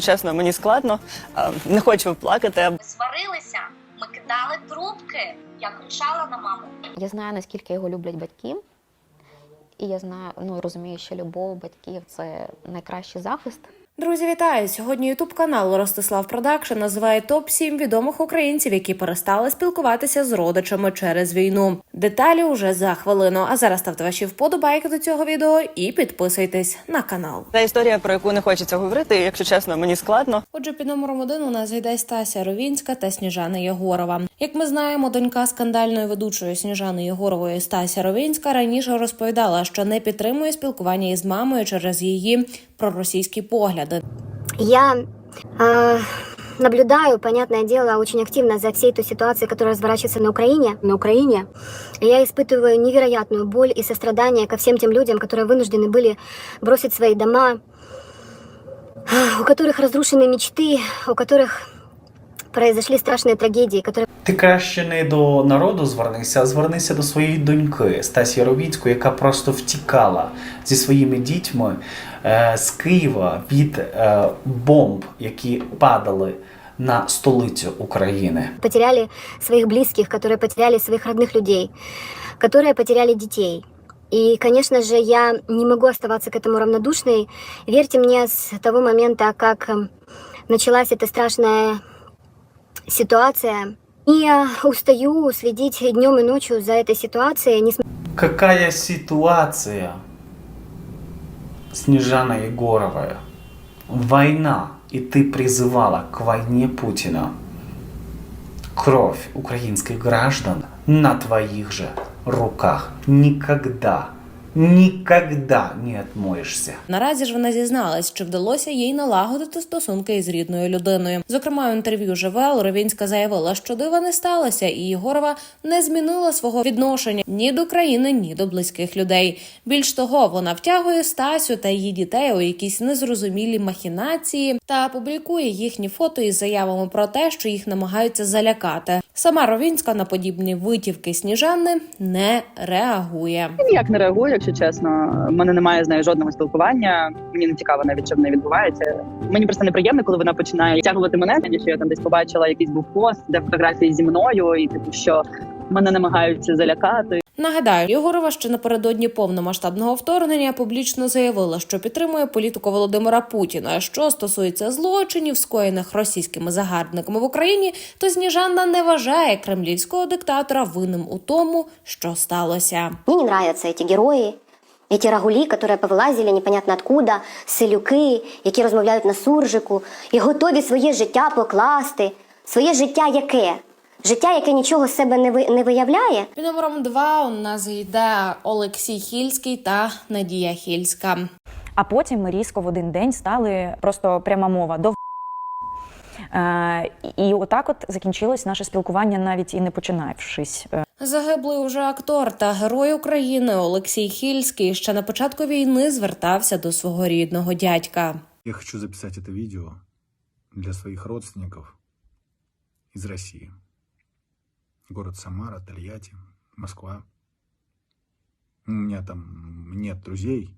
Чесно, мені складно, не хочу плакати. Сварилися, ми кидали трубки. Я кричала на маму. Я знаю, наскільки його люблять батьки, і я знаю, ну розумію, що любов батьків це найкращий захист. Друзі, вітаю! Сьогодні Ютуб канал Ростислав Продакшн називає топ 7 відомих українців, які перестали спілкуватися з родичами через війну. Деталі уже за хвилину. А зараз ставте ваші вподобайки до цього відео і підписуйтесь на канал. Це історія, про яку не хочеться говорити. Якщо чесно, мені складно. Отже, під номером один у нас йде Стася Ровінська та Сніжана Єгорова. Як ми знаємо, донька скандальної ведучої Сніжани Єгорової Стася Ровінська раніше розповідала, що не підтримує спілкування із мамою через її проросійські погляди. Я э, наблюдаю, понятное дело, очень активно за всей той ситуацией, которая разворачивается на Украине. На Украине. И я испытываю невероятную боль и сострадание ко всем тем людям, которые вынуждены были бросить свои дома, у которых разрушены мечты, у которых произошли страшные трагедии, которые Ти краще не до народу звернися, а звернися до своєї доньки Стасі Ровіцької, яка просто втікала зі своїми дітьми е, з Києва від е, бомб, які падали на столицю України. потеряли своих близких, которые потеряли своих родных людей, которые потеряли детей. И, конечно же, я не могу оставаться к этому равнодушной. Верьте мне, с того момента, как э, началась эта страшная ситуация, я устаю следить днем и ночью за этой ситуацией, несмотря Какая ситуация, Снежана Егоровая? Война, и ты призывала к войне Путина. Кровь украинских граждан на твоих же руках. Никогда, никогда не отмоешься. Наразі ж вона зізналась, чи вдалося їй налагодити стосунки із рідною людиною. Зокрема, у інтерв'ю ЖВЛ Ровінська заявила, що дива не сталося, і Єгорова не змінила свого відношення ні до країни, ні до близьких людей. Більш того, вона втягує Стасю та її дітей у якісь незрозумілі махінації та публікує їхні фото із заявами про те, що їх намагаються залякати. Сама Ровінська на подібні витівки Сніжани не реагує. Я ніяк не реагую, якщо чесно. в мене немає з нею жодного спілкування. Мені не цікаво навіть, що в неї відбувається. Мені просто неприємно, коли вона починає тягувати мене. Що я там десь побачила якийсь був пост, де фотографії зі мною, і типу, що мене намагаються залякати. Нагадаю, Єгорова ще напередодні повномасштабного вторгнення публічно заявила, що підтримує політику Володимира Путіна. Що стосується злочинів, скоєних російськими загарбниками в Україні, то Сніжанна не вважає кремлівського диктатора винним у тому, що сталося. Мне не нравятся эти герої, эти рагулі, которые повилазили непонятно откуда, селюки, які розмовляють на суржику, і готові своє життя покласти. Своє життя яке? Життя, яке нічого з себе не, ви, не виявляє, Під номером два у нас йде Олексій Хільський та Надія Хільська. А потім ми різко в один день стали просто пряма мова до Е, і отак от закінчилось наше спілкування, навіть і не починавшись. Е, Загиблий уже актор та герой України Олексій Хільський ще на початку війни звертався до свого рідного дядька. Я хочу записать это видео для своих родственников из России. Город Самара, Тольятти, Москва. У меня там нет друзей,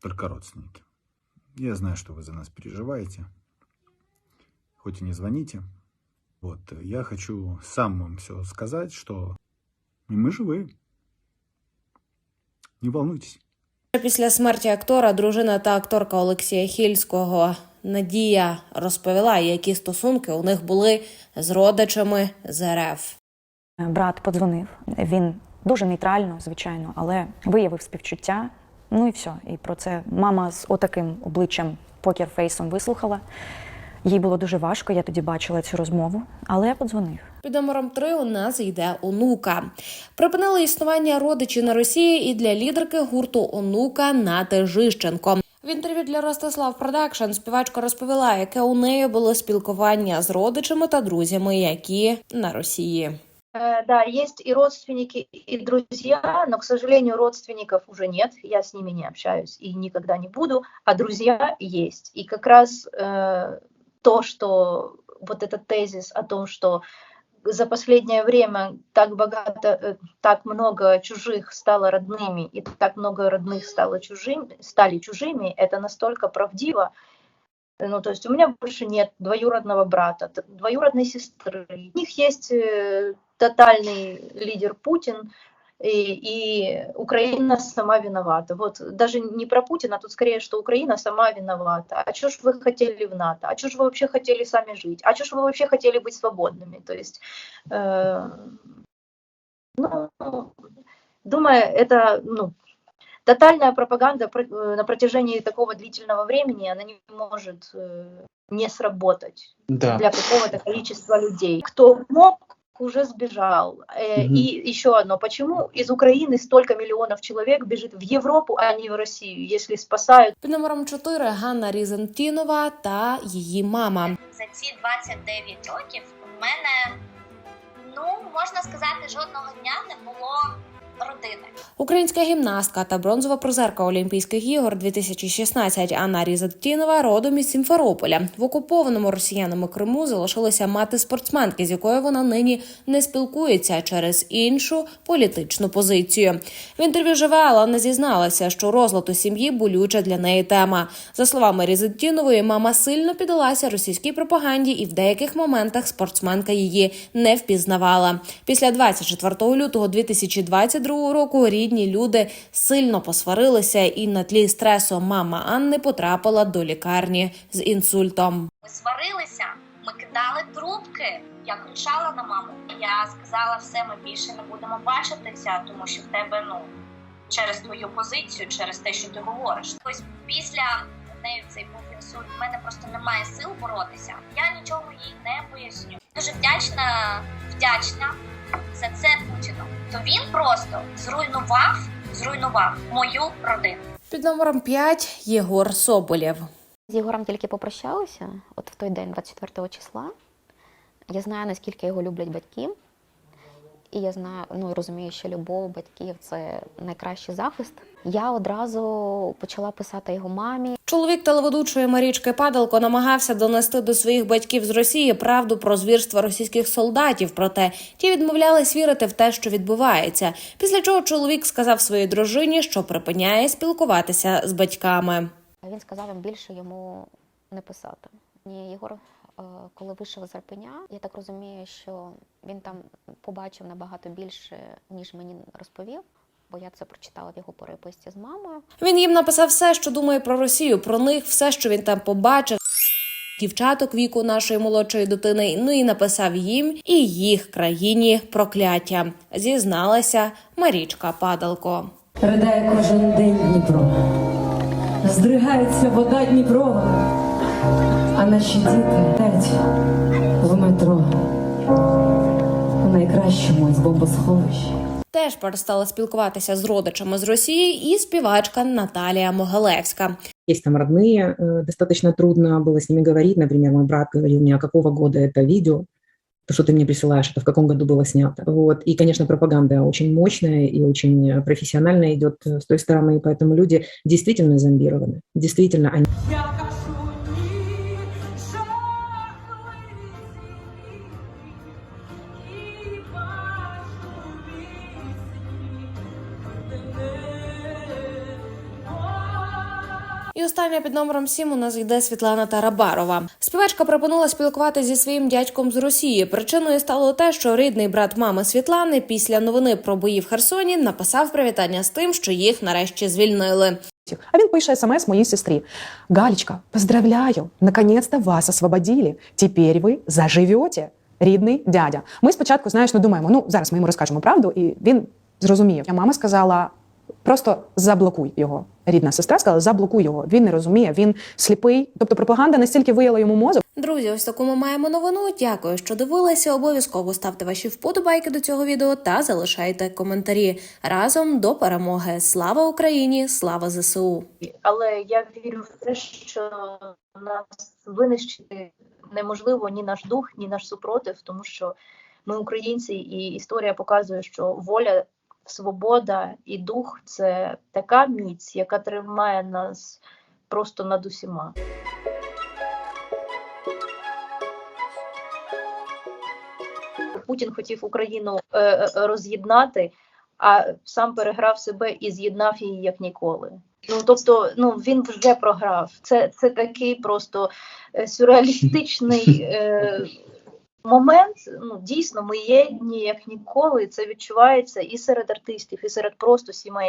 только родственники. Я знаю, что вы за нас переживаете, хоть и не звоните. Вот, э, я хочу сам вам все сказать, что мы живы. Не волнуйтесь. Після смерті актора дружина та акторка Олексія Хільського Надія розповіла, які стосунки у них були з родичами з РФ. Брат подзвонив. Він дуже нейтрально, звичайно, але виявив співчуття. Ну і все. І про це мама з отаким обличчям покерфейсом вислухала. Їй було дуже важко, я тоді бачила цю розмову, але подзвонив. Під номером 3 у нас йде онука. Припинили існування родичі на Росії і для лідерки гурту онука Нати Жищенко. В інтерв'ю для Ростислав Продакшн співачка розповіла, яке у неї було спілкування з родичами та друзями, які на Росії. Э, Да, есть и родственники, и друзья, но, к сожалению, родственников уже нет, я с ними не общаюсь и никогда не буду, а друзья есть. И как раз э, то, что вот этот тезис о том, что за последнее время так богато, э, так много чужих стало родными, и так много родных стало чужими, стали чужими, это настолько правдиво, Ну, то есть у меня больше нет двоюродного брата, двоюродной сестры. У них есть э, тотальный лидер Путин, и, и Украина сама виновата. Вот даже не про Путина, тут скорее, что Украина сама виновата. А что ж вы хотели в НАТО? А что ж вы вообще хотели сами жить? А что ж вы вообще хотели быть свободными? То есть, э, ну, думаю, это ну, тотальная пропаганда про- э, на протяжении такого длительного времени, она не может э, не сработать Да. для какого-то количества людей. Кто мог, уже сбежал. Э, Мгм. И еще одно, почему из Украины столько миллионов человек бежит в Европу, а не в Россию, если спасают Під номером 4 Ганна Різентінова та її мама. за ці 29 років в мене, ну можна сказати, жодного дня не було родини. Українська гімнастка та бронзова призерка Олімпійських ігор 2016 Анна Різентінова родом із Сімферополя. В окупованому росіянами Криму залишилася мати спортсменки, з якою вона нині не спілкується через іншу політичну позицію. В інтерв'ю живе Алана зізналася, що розлад у сім'ї болюча для неї тема. За словами Різентінової, мама сильно піддалася російській пропаганді, і в деяких моментах спортсменка її не впізнавала. Після 24 лютого 2022 року рідні люди сильно посварилися, і на тлі стресу мама Анни потрапила до лікарні з інсультом. Ми сварилися, ми кидали трубки. Я кричала на маму. Я сказала, все, ми більше не будемо бачитися, тому що в тебе ну через твою позицію, через те, що ти говориш. Ось після неї цей був інсульт. В мене просто немає сил боротися. Я нічого їй не поясню. Дуже вдячна, вдячна за це Путіну. То він просто зруйнував, зруйнував мою родину. Під номером 5 Єгор Соболєв. З Єгором тільки попрощалися. от в той день, 24 числа. Я знаю, наскільки його люблять батьки. І я знаю, ну розумію, що любов батьків це найкращий захист. Я одразу почала писати його мамі. Чоловік телеведучої Марічки Падалко намагався донести до своїх батьків з Росії правду про звірства російських солдатів. Проте ті відмовлялись вірити в те, що відбувається. Після чого чоловік сказав своїй дружині, що припиняє спілкуватися з батьками. Він сказав їм більше йому не писати. Ні, Єгор, коли вийшов з Арпеня, я так розумію, що він там побачив набагато більше, ніж мені розповів, бо я це прочитала в його переписці з мамою. Він їм написав все, що думає про Росію, про них, все, що він там побачив. Дівчаток віку нашої молодшої дитини, ну і написав їм і їх країні прокляття. Зізналася Марічка Падалко. Ридає кожен день Дніпро, здригається вода Дніпрова, а наші діти летять в метро у найкращому з бомбосховищ. Теж перестала спілкуватися з родичами з Росії і співачка Наталія Могилевська. Есть там родные, э, достаточно трудно было с ними говорить. Например, мой брат говорил мне, а какого года это видео, то, что ты мне присылаешь, это в каком году было снято. Вот. И, конечно, пропаганда очень мощная и очень э, профессионально идет э, с той стороны, поэтому люди действительно зомбированы. Действительно, они І остання під номером 7 у нас йде Світлана Тарабарова. Співачка пропонувала спілкуватися зі своїм дядьком з Росії. Причиною стало те, що рідний брат мами Світлани після новини про бої в Херсоні написав привітання з тим, що їх нарешті звільнили. А він пише смс моїй сестрі: Галечка, поздравляю! Наконец-то вас освободили. Теперь ви заживете. Рідний дядя. Ми спочатку, знаєш, ну думаємо, ну зараз ми йому розкажемо правду, і він зрозумів. А мама сказала: просто заблокуй його. Рідна сестра сказала, заблокуй його. Він не розуміє, він сліпий. Тобто пропаганда настільки вияла йому мозок. Друзі, ось таку ми маємо новину. Дякую, що дивилися. Обов'язково ставте ваші вподобайки до цього відео та залишайте коментарі. Разом до перемоги. Слава Україні! Слава ЗСУ! але я вірю в те, що нас винищити неможливо ні наш дух, ні наш супротив, тому що ми українці, і історія показує, що воля, свобода і дух це така міць, яка тримає нас просто над усіма. Путін хотів Україну е, е, роз'єднати, а сам переграв себе і з'єднав її як ніколи. Ну тобто, ну він вже програв. Це, це такий просто е, сюрреалістичний момент. Ну дійсно, ми єдні як ніколи. Це відчувається і серед артистів, і серед просто сімей.